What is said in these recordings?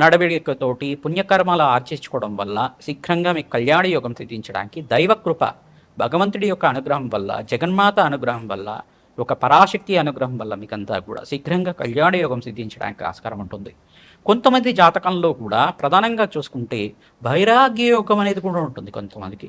నడవడికతోటి పుణ్యకర్మలు ఆర్చించుకోవడం వల్ల శీఘ్రంగా మీకు కళ్యాణ యోగం సిద్ధించడానికి దైవకృప భగవంతుడి యొక్క అనుగ్రహం వల్ల జగన్మాత అనుగ్రహం వల్ల ఒక పరాశక్తి అనుగ్రహం వల్ల మీకంతా కూడా శీఘ్రంగా కళ్యాణ యోగం సిద్ధించడానికి ఆస్కారం ఉంటుంది. కొంతమంది జాతకంలో కూడా ప్రధానంగా చూసుకుంటే వైరాగ్య యోగం అనేది కూడా ఉంటుంది కొంతమందికి.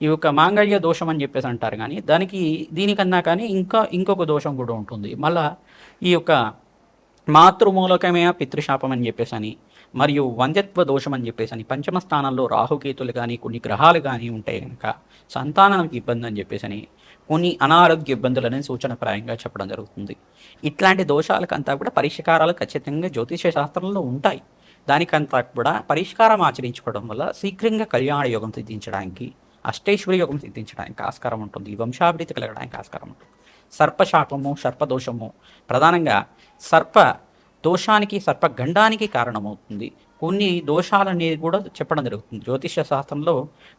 ఈ యొక్క మాంగళ్య దోషం అని చెప్పేసి అంటారు కానీ దానికి దీనికన్నా కానీ ఇంకా ఇంకొక దోషం కూడా ఉంటుంది. మళ్ళా ఈ యొక్క మాతృమూలకమే పితృశాపం అని చెప్పేసి అని మరియు వంద్యత్వ దోషం అని చెప్పేసి అని పంచమ స్థానంలో రాహుకేతులు కానీ కొన్ని గ్రహాలు కానీ ఉంటే కనుక సంతానానికి ఇబ్బంది అని చెప్పేసి అని కొన్ని అనారోగ్య ఇబ్బందులని సూచనప్రాయంగా చెప్పడం జరుగుతుంది. ఇట్లాంటి దోషాలకంతా కూడా పరిష్కారాలు ఖచ్చితంగా జ్యోతిష శాస్త్రంలో ఉంటాయి. దానికంతా కూడా పరిష్కారం ఆచరించుకోవడం వల్ల శీఘ్రంగా కళ్యాణ యోగం సిద్ధించడానికి అష్టైశ్వర్య యోగం సిద్ధించడానికి ఆస్కారం ఉంటుంది. వంశాభివృద్ధి కలగడానికి ఆస్కారం ఉంటుంది. సర్పశాపము సర్పదోషము ప్రధానంగా సర్ప దోషానికి సర్పగండానికి కారణమవుతుంది. కొన్ని దోషాలనేది కూడా చెప్పడం జరుగుతుంది. జ్యోతిష శాస్త్రంలో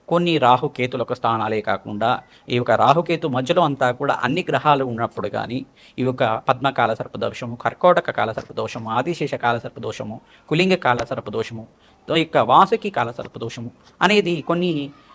కొన్ని రాహుకేతుల యొక్క స్థానాలే కాకుండా ఈ యొక్క రాహుకేతు మధ్యలో అంతా కూడా అన్ని గ్రహాలు ఉన్నప్పుడు కానీ ఈ యొక్క పద్మకాల సర్పదోషము కర్కోటక కాల సర్పదోషము ఆదిశేష కాల సర్పదోషము కులింగ కాల సర్పదోషము ఈ యొక్క వాసుకి కాల సర్పదోషము అనేది కొన్ని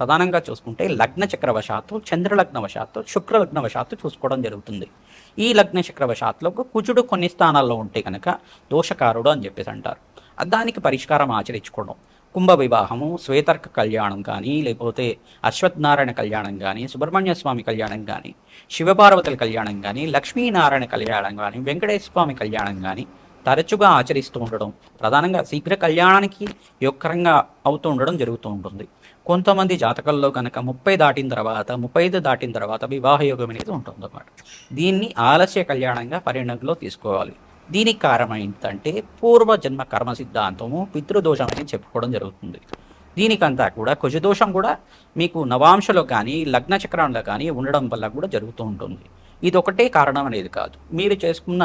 ప్రధానంగా చూసుకుంటే లగ్న చక్రవశాత్తు చంద్రలగ్నవశాత్తు శుక్రలగ్నవశాత్తు చూసుకోవడం జరుగుతుంది. ఈ లగ్న చక్రవశాత్తులో కుజుడు కొన్ని స్థానాల్లో ఉంటే కనుక దోషకారుడు అని చెప్పేసి అంటారు. దానికి పరిష్కారం ఆచరించుకోవడం. కుంభ వివాహము శ్వేతర్క కళ్యాణం కానీ లేకపోతే అశ్వత్థనారాయణ కళ్యాణం కానీ సుబ్రహ్మణ్య స్వామి కళ్యాణం కానీ శివపార్వతుల కళ్యాణం కానీ లక్ష్మీనారాయణ కళ్యాణం కానీ వెంకటేశ్వర స్వామి కళ్యాణం కానీ తరచుగా ఆచరిస్తూ ఉండడం ప్రధానంగా శీఘ్ర కళ్యాణానికి యొక్కరంగా అవుతూ ఉండడం జరుగుతూ ఉంటుంది. కొంతమంది జాతకాల్లో కనుక ముప్పై దాటిన తర్వాత ముప్పై ఐదు దాటిన తర్వాత వివాహ యోగం అనేది ఉంటుంది అన్నమాట దీన్ని ఆలస్య కళ్యాణంగా పరిగణనలో తీసుకోవాలి. దీనికి కారణం ఏంటంటే పూర్వజన్మ కర్మ సిద్ధాంతము పితృదోషం అని చెప్పుకోవడం జరుగుతుంది. దీనికంతా కూడా కుజదోషం కూడా మీకు నవాంశలో కానీ లగ్న చక్రంలో కానీ ఉండడం వల్ల కూడా జరుగుతూ ఉంటుంది. ఇది ఒకటే కారణం అనేది కాదు. మీరు చేసుకున్న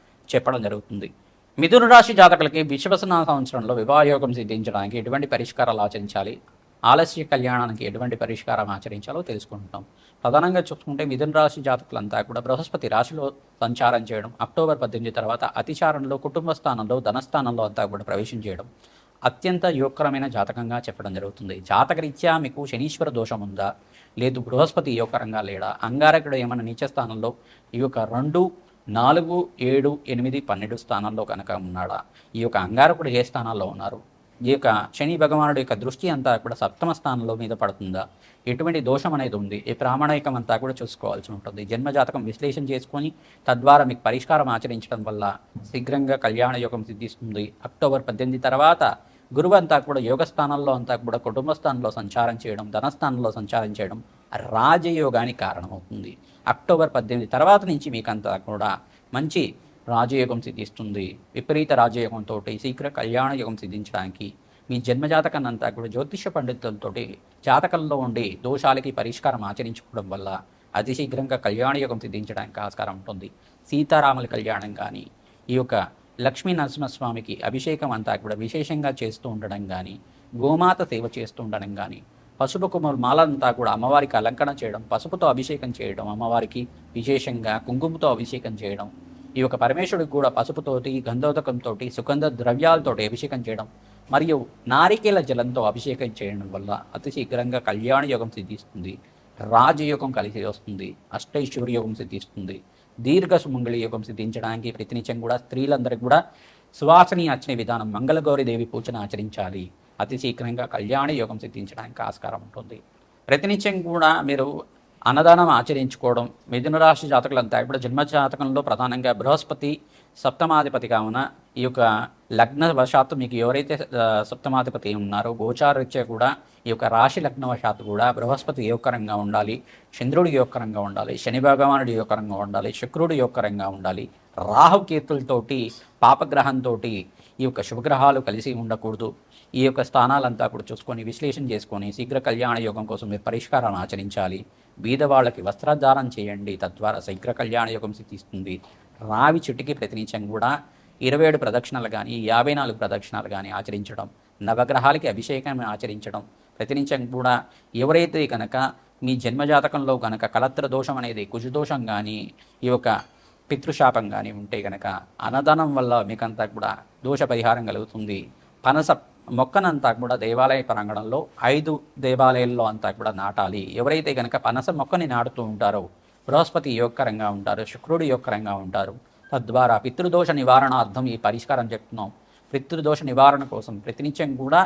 చెప్పడం జరుగుతుంది. మిథున రాశి జాతకులకి విశ్వసన సంవత్సరంలో వివాహయోగం సిద్ధించడానికి ఎటువంటి పరిష్కారాలు ఆచరించాలి? ఆలస్య కళ్యాణానికి ఎటువంటి పరిష్కారం ఆచరించాలో తెలుసుకుంటున్నాం. ప్రధానంగా చూసుకుంటే మిథున రాశి జాతకులంతా కూడా బృహస్పతి రాశిలో సంచారం చేయడం అక్టోబర్ పద్దెనిమిది తర్వాత అతిచారంలో కుటుంబ స్థానంలో ధనస్థానంలో అంతా కూడా ప్రవేశం చేయడం అత్యంత యోగకరమైన జాతకంగా చెప్పడం జరుగుతుంది. జాతకరీత్యా మీకు శనీశ్వర దోషం ఉందా? లేదు బృహస్పతి యోగకరంగా లేడా? అంగారకుడు ఏమైనా నీచ స్థానంలో ఈ యొక్క రెండు నాలుగు ఏడు ఎనిమిది పన్నెండు స్థానాల్లో కనుక ఉన్నాడా? ఈ యొక్క అంగారకుడు ఏ స్థానాల్లో ఉన్నారు? ఈ యొక్క శని భగవానుడి యొక్క దృష్టి అంతా కూడా సప్తమ స్థానంలో మీద పడుతుందా? ఎటువంటి దోషం అనేది ఉంది? ఈ ప్రామాణికం అంతా కూడా చూసుకోవాల్సి ఉంటుంది. జన్మజాతకం విశ్లేషణ చేసుకొని తద్వారా మీకు పరిష్కారం ఆచరించడం వల్ల శీఘ్రంగా కళ్యాణ యోగం సిద్ధిస్తుంది. అక్టోబర్ పద్దెనిమిది తర్వాత గురువు అంతా కూడా యోగ స్థానంలో అంతా కూడా కుటుంబ స్థానంలో సంచారం చేయడం ధనస్థానంలో సంచారం చేయడం రాజయోగానికి కారణమవుతుంది. అక్టోబర్ పద్దెనిమిది తర్వాత నుంచి మీకంతా కూడా మంచి రాజయోగం సిద్ధిస్తుంది. విపరీత రాజయోగంతో శీఘ్ర కళ్యాణ యోగం సిద్ధించడానికి మీ జన్మజాతకాన్ని అంతా కూడా జ్యోతిష పండితులతో జాతకంలో ఉండే దోషాలకి పరిష్కారం ఆచరించుకోవడం వల్ల అతి శీఘ్రంగా కళ్యాణ యోగం సిద్ధించడానికి ఆస్కారం ఉంటుంది. సీతారాముల కళ్యాణం కానీ ఈ యొక్క లక్ష్మీ నరసింహస్వామికి అభిషేకం అంతా కూడా విశేషంగా చేస్తూ ఉండడం కానీ గోమాత సేవ చేస్తూ ఉండడం కానీ పసుపు కుమరు మాలంతా కూడా అమ్మవారికి అలంకరణ చేయడం పసుపుతో అభిషేకం చేయడం అమ్మవారికి విశేషంగా కుంకుమతో అభిషేకం చేయడం ఈ యొక్క పరమేశ్వరుడికి కూడా పసుపుతోటి గంధోదకంతో సుగంధ ద్రవ్యాలతోటి అభిషేకం చేయడం మరియు నారికేల జలంతో అభిషేకం చేయడం వల్ల అతి శీఘ్రంగా కళ్యాణ యోగం సిద్ధిస్తుంది రాజయోగం కలిసి వస్తుంది అష్టైశ్వర్య యోగం సిద్ధిస్తుంది దీర్ఘ సుమంగళి యోగం సిద్ధించడానికి ప్రతినిత్యం కూడా స్త్రీలందరికీ కూడా సువాసని అర్చన విధానం మంగళగౌరి దేవి పూజను ఆచరించాలి. అతి శీఘ్రంగా కళ్యాణ యోగం సిద్ధించడానికి ఆస్కారం ఉంటుంది. ప్రతినిత్యం కూడా మీరు అన్నదానం ఆచరించుకోవడం మిథున రాశి జాతకులంతా ఇప్పుడు జన్మ జాతకంలో ప్రధానంగా బృహస్పతి సప్తమాధిపతి కావున ఈ యొక్క లగ్న వశాత్తు మీకు ఎవరైతే సప్తమాధిపతి ఉన్నారో గోచారరీత్యా కూడా ఈ యొక్క రాశి లగ్న వశాత్తు కూడా బృహస్పతి యోగకరంగా ఉండాలి చంద్రుడు యోగకరంగా ఉండాలి శని భగవానుడు యోగకరంగా ఉండాలి శుక్రుడు యోగకరంగా ఉండాలి రాహుకేతులతోటి పాపగ్రహంతో ఈ యొక్క శుభగ్రహాలు కలిసి ఉండకూడదు. ఈ యొక్క స్థానాలంతా కూడా చూసుకొని విశ్లేషణ చేసుకొని శీఘ్ర కళ్యాణ యోగం కోసం మీరు పరిష్కారాన్ని ఆచరించాలి. బీదవాళ్ళకి వస్త్రధారం చేయండి. తద్వారా శీఘ్ర కళ్యాణ యోగం సిద్ధిస్తుంది. రావి చెట్టుకి ప్రతినిత్యం కూడా ఇరవై ఏడు ప్రదక్షిణలు కానీ యాభై నాలుగు ప్రదక్షిణలు కానీ ఆచరించడం నవగ్రహాలకి అభిషేకం ఆచరించడం ప్రతినిత్యం కూడా ఎవరైతే కనుక మీ జన్మజాతకంలో కనుక కలత్ర దోషం అనేది కుజదోషం కానీ ఈ యొక్క పితృశాపం కానీ ఉంటే గనక అన్నదానం వల్ల మీకంతా కూడా దోష పరిహారం కలుగుతుంది. పనస మొక్కనంతా కూడా దేవాలయ ప్రాంగణంలో ఐదు దేవాలయాల్లో అంతా కూడా నాటాలి. ఎవరైతే కనుక పనస మొక్కని నాటుతూ ఉంటారో బృహస్పతి యోగకరంగా ఉంటారు శుక్రుడు యోగకరంగా ఉంటారు తద్వారా పితృదోష నివారణార్థం ఈ పరిష్కారం చెప్తున్నాం. పితృదోష నివారణ కోసం ప్రతినిత్యం కూడా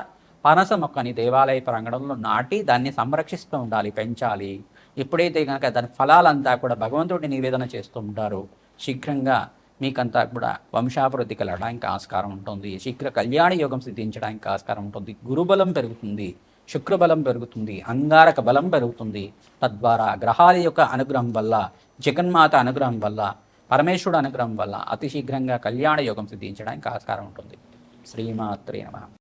పనస మొక్కని దేవాలయ ప్రాంగణంలో నాటి దాన్ని సంరక్షిస్తూ ఉండాలి పెంచాలి. ఎప్పుడైతే కనుక దాని ఫలాలంతా కూడా భగవంతుడిని నివేదన చేస్తూ ఉంటారో శీఘ్రంగా మీకంతా కూడా వంశాభివృద్ధి కలగడానికి ఆస్కారం ఉంటుంది. శీఘ్ర కళ్యాణ యోగం సిద్ధించడానికి ఆస్కారం ఉంటుంది. గురుబలం పెరుగుతుంది. శుక్రబలం పెరుగుతుంది. అంగారక బలం పెరుగుతుంది. తద్వారా గ్రహాల యొక్క అనుగ్రహం వల్ల జగన్మాత అనుగ్రహం వల్ల పరమేశ్వరుడు అనుగ్రహం వల్ల అతి శీఘ్రంగా కళ్యాణ యోగం సిద్ధించడానికి ఆస్కారం ఉంటుంది. శ్రీమాత్రే నమ.